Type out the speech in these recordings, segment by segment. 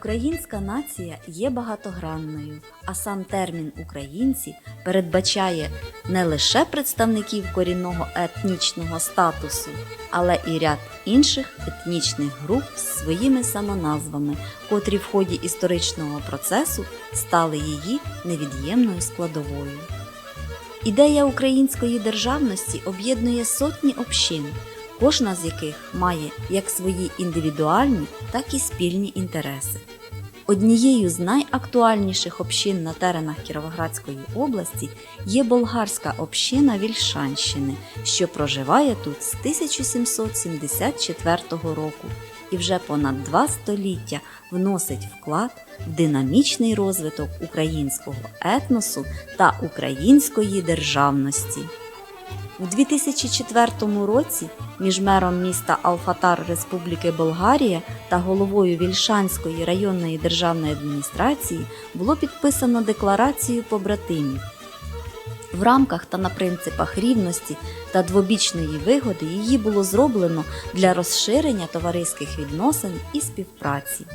Українська нація є багатогранною, а сам термін українці передбачає не лише представників корінного етнічного статусу, але і ряд інших етнічних груп з своїми самоназвами, котрі в ході історичного процесу стали її невід'ємною складовою. Ідея української державності об'єднує сотні общин, кожна з яких має як свої індивідуальні, так і спільні інтереси. Однією з найактуальніших общин на теренах Кіровоградської області є болгарська община Вільшанщини, що проживає тут з 1774 року і вже понад два століття вносить вклад в динамічний розвиток українського етносу та української державності. У 2004 році між мером міста Алфатар Республіки Болгарія та головою Вільшанської районної державної адміністрації було підписано декларацію побратимів. В рамках та на принципах рівності та двобічної вигоди її було зроблено для розширення товариських відносин і співпраці.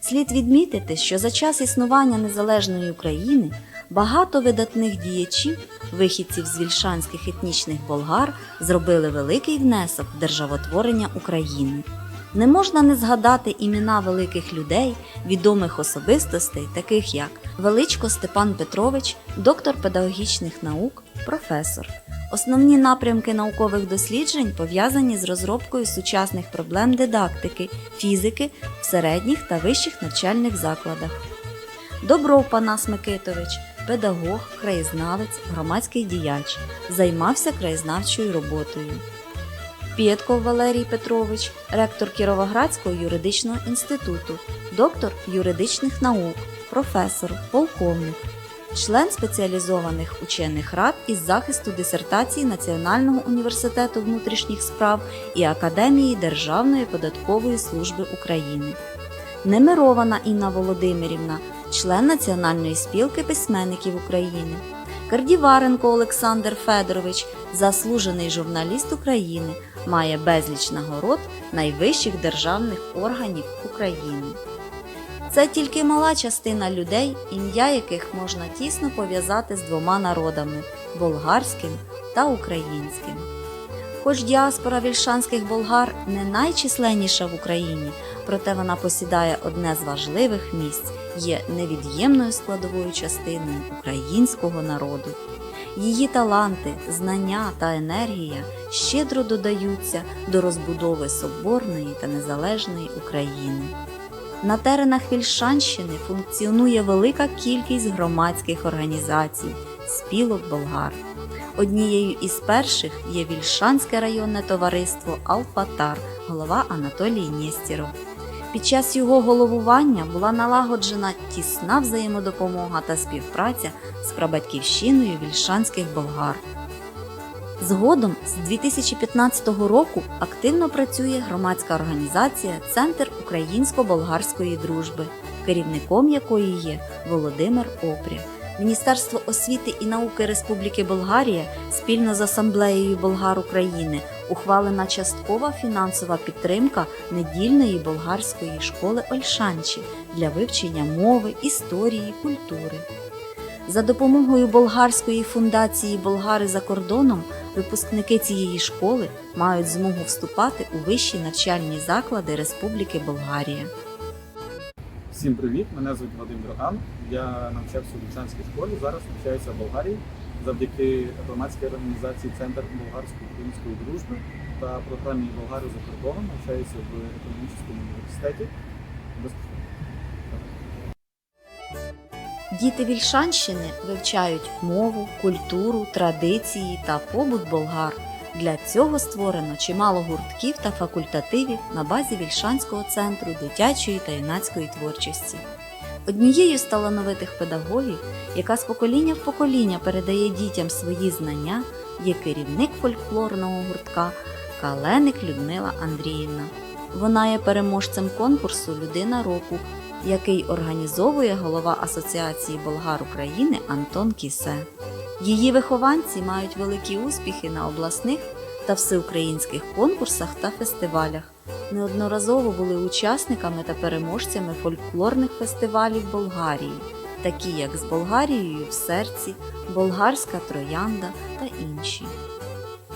Слід відмітити, що за час існування незалежної України багато видатних діячів, вихідців з вільшанських етнічних болгар, зробили великий внесок в державотворення України. Не можна не згадати імена великих людей, відомих особистостей, таких як Величко Степан Петрович, доктор педагогічних наук, професор. Основні напрямки наукових досліджень пов'язані з розробкою сучасних проблем дидактики, фізики в середніх та вищих навчальних закладах. Добров Панас Микитович, педагог, краєзнавець, громадський діяч, займався краєзнавчою роботою. Пєтков Валерій Петрович, ректор Кіровоградського юридичного інституту, доктор юридичних наук, професор, полковник, член спеціалізованих учених рад із захисту дисертацій Національного університету внутрішніх справ і Академії Державної податкової служби України. Немирована Інна Володимирівна, член Національної спілки письменників України. Кардіваренко Олександр Федорович, заслужений журналіст України, має безліч нагород найвищих державних органів України. Це тільки мала частина людей, ім'я яких можна тісно пов'язати з двома народами болгарським та українським. Хоч діаспора вільшанських болгар не найчисленніша в Україні, проте вона посідає одне з важливих місць, є невід'ємною складовою частиною українського народу. Її таланти, знання та енергія щедро додаються до розбудови соборної та незалежної України. На теренах Вільшанщини функціонує велика кількість громадських організацій, спілок болгар. Однією із перших є Вільшанське районне товариство Алфатар, голова Анатолій Нєстєров. Під час його головування була налагоджена тісна взаємодопомога та співпраця з прабатьківщиною вільшанських болгар. Згодом з 2015 року активно працює громадська організація Центр українсько-болгарської дружби, керівником якої є Володимир Опря. Міністерство освіти і науки Республіки Болгарія спільно з Асамблеєю Болгар України ухвалена часткова фінансова підтримка недільної болгарської школи Ольшанчі для вивчення мови, історії, культури. За допомогою болгарської фундації Болгари за кордоном випускники цієї школи мають змогу вступати у вищі навчальні заклади Республіки Болгарія. Всім привіт! Мене звуть Вадим Дроган. Я навчався у Вільшанській школі. Зараз навчаюся в Болгарії завдяки громадській організації Центр болгарсько-української дружби та програмі Болгари за кордоном. Навчаюся в економічному університеті. Діти Вільшанщини вивчають мову, культуру, традиції та побут болгар. Для цього створено чимало гуртків та факультативів на базі Вільшанського центру дитячої та юнацької творчості. Однією з талановитих педагогів, яка з покоління в покоління передає дітям свої знання, є керівник фольклорного гуртка Каленик Людмила Андріївна. Вона є переможцем конкурсу Людина року, який організовує голова Асоціації болгар України Антон Кісе. Її вихованці мають великі успіхи на обласних та всеукраїнських конкурсах та фестивалях. неодноразово були учасниками та переможцями фольклорних фестивалів Болгарії, такі як з Болгарією в серці, Болгарська троянда та інші.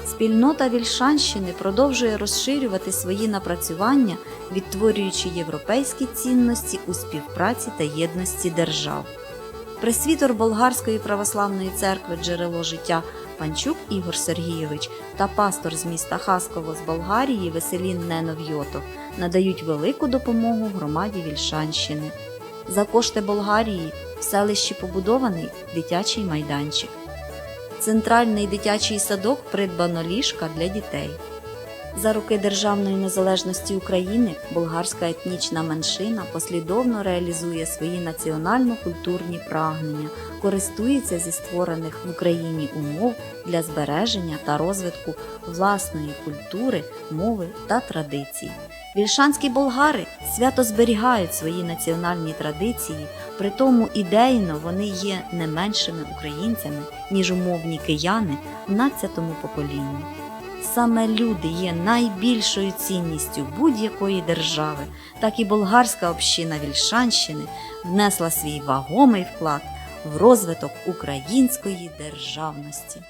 Спільнота Вільшанщини продовжує розширювати свої напрацювання, відтворюючи європейські цінності у співпраці та єдності держав. Пресвітор Болгарської православної церкви Джерело життя Панчук Ігор Сергійович та пастор з міста Хасково з Болгарії Веселін Неновйотов надають велику допомогу громаді Вільшанщини. За кошти Болгарії в селищі побудований дитячий майданчик. Центральний дитячий садок придбано ліжка для дітей. За роки Державної незалежності України болгарська етнічна меншина послідовно реалізує свої національно-культурні прагнення, користується зі створених в Україні умов для збереження та розвитку власної культури, мови та традицій. Вільшанські болгари свято зберігають свої національні традиції, при тому ідейно вони є не меншими українцями, ніж умовні кияни в 12-му поколінні. Саме люди є найбільшою цінністю будь-якої держави, так і болгарська община Вільшанщини внесла свій вагомий вклад в розвиток української державності.